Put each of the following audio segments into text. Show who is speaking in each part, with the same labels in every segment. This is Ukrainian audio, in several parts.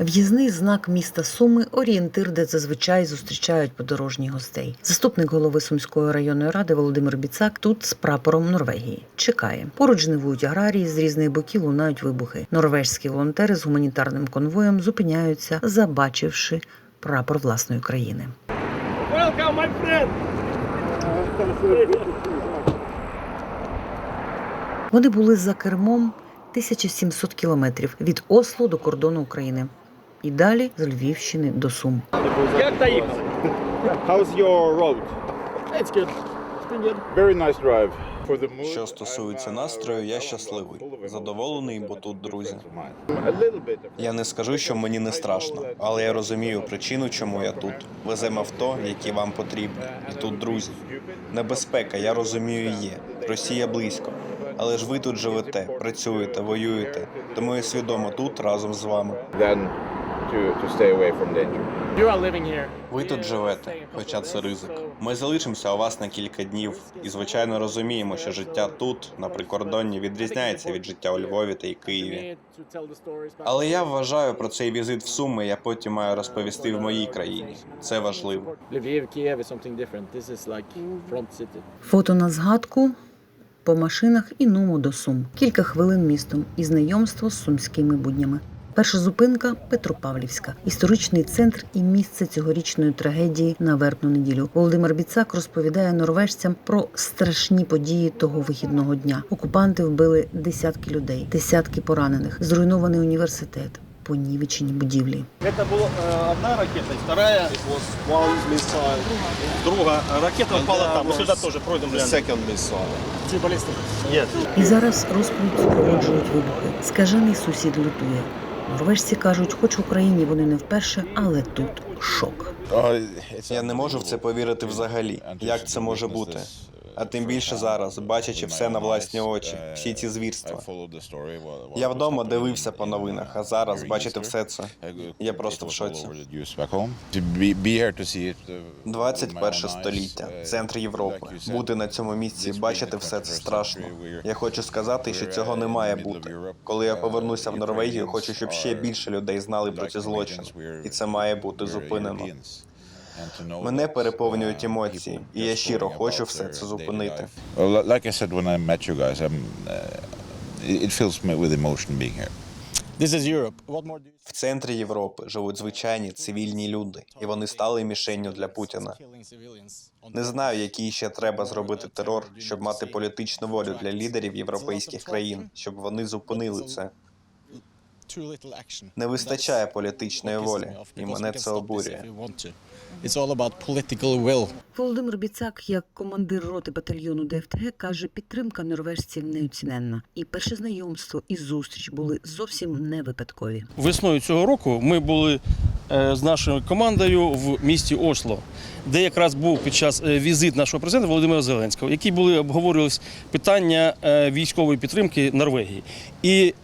Speaker 1: В'їзний знак міста Суми орієнтир, де зазвичай зустрічають подорожні гостей. Заступник голови Сумської районної ради Володимир Біцак тут з прапором Норвегії. Чекає. Поруч жнивують аграрії, з різних боків лунають вибухи. Норвежські волонтери з гуманітарним конвоєм зупиняються, забачивши прапор власної країни.
Speaker 2: Welcome, my friend.
Speaker 1: Вони були за кермом 1700 кілометрів від Осло до кордону України. І далі з Львівщини до Сум.
Speaker 2: Як доїхали?
Speaker 3: How's your road?
Speaker 2: It's good. It's been good.
Speaker 3: Very nice drive. For the mood,
Speaker 4: Що стосується настрою, я щасливий, задоволений, бо тут друзі. Я не скажу, що мені не страшно, але я розумію причину, чому я тут. Веземо авто, які вам потрібні, і тут друзі. Небезпека, я розумію, є. Росія близько. Але ж ви тут живете, працюєте, воюєте. Тому я свідомо тут разом з вами.
Speaker 3: To, to stay away from danger.
Speaker 2: You are living here.
Speaker 4: Ви тут живете, хоча це ризик. Ми залишимося у вас на кілька днів і, звичайно, розуміємо, що життя тут, на прикордонні, відрізняється від життя у Львові та й Києві. Але я вважаю про цей візит в Суми, я потім маю розповісти в моїй країні. Це важливо.
Speaker 2: Front city.
Speaker 1: Фото на згадку по машинах і нуму до Сум. Кілька хвилин містом і знайомство з сумськими буднями. Перша зупинка Петропавлівська, історичний центр і місце цьогорічної трагедії на вербну неділю. Володимир Біцак розповідає норвежцям про страшні події того вихідного дня. Окупанти вбили десятки людей, десятки поранених, зруйнований університет, понівечені будівлі.
Speaker 5: Это была э, одна ракета, и вторая, друга ракета впала там. Мы сюда тоже пройдем глянем.
Speaker 2: Two ballistic.
Speaker 5: Yes.
Speaker 1: І зараз розповідь супроводжують вибухи. Скажений сусід лютує. Норвежці кажуть, хоч в Україні вони не вперше, але тут шок.
Speaker 4: Я не можу в це повірити взагалі. Як це може бути? А тим більше зараз, бачачи все на власні очі, всі ці звірства. Я вдома дивився по новинах, а зараз бачити все це. Я просто в шоці. 21 століття, центр Європи. Бути на цьому місці, бачити все це страшно. Я хочу сказати, що цього не має бути. Коли я повернуся в Норвегію, хочу, щоб ще більше людей знали про ці злочини, і це має бути зупинено. Мене переповнюють емоції, і я щиро хочу все це зупинити.
Speaker 3: Like I said when I met you guys, I'm, uh, it it fills me with emotion being here.
Speaker 5: This is Europe. What more do you
Speaker 4: В центрі Європи живуть звичайні цивільні люди, і вони стали мішенню для Путіна. Не знаю, який ще треба зробити терор, щоб мати політичну волю для лідерів європейських країн, щоб вони зупинили це. Не вистачає політичної волі, і мене це обурює.
Speaker 1: Володимир Біцак, як командир роти батальйону ДФТГ, каже, підтримка норвежців неоціненна. І перше знайомство і зустріч були зовсім не випадкові.
Speaker 5: Весною цього року ми були е, з нашою командою в місті Осло, де якраз був під час е, візит нашого президента Володимира Зеленського, які були обговорювалися питання е, військової підтримки Норвегії. І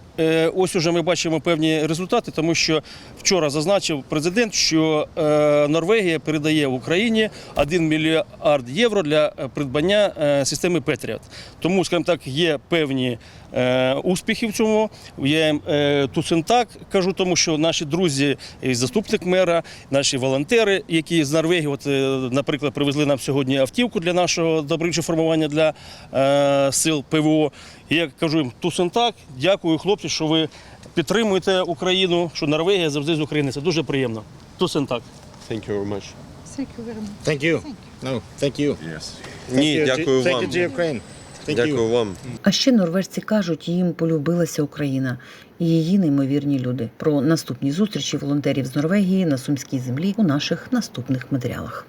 Speaker 5: ось уже ми бачимо певні результати, тому що вчора зазначив президент, що е, Норвегія передає Україні 1 мільярд євро для е, придбання е, системи Петріот. Тому, скажімо так, є певні е, успіхи в цьому. Я їм е, Туцентак кажу, тому що наші друзі, заступник мера, наші волонтери, які з Норвегії, от, е, наприклад, привезли нам сьогодні автівку для нашого добровольчого формування для е, сил ПВО. Я кажу їм Туцентак, дякую, хлопці, що ви підтримуєте Україну, що Норвегія завжди з України. Це дуже приємно. Туцентак.
Speaker 6: Thank you. No, thank you.
Speaker 7: Ні, дякую
Speaker 6: Thank
Speaker 7: вам.
Speaker 6: you to Ukraine. Thank you.
Speaker 7: Дякую вам.
Speaker 1: А ще норвежці кажуть, їм полюбилася Україна і її неймовірні люди. Про наступні зустрічі волонтерів з Норвегії на сумській землі у наших наступних матеріалах.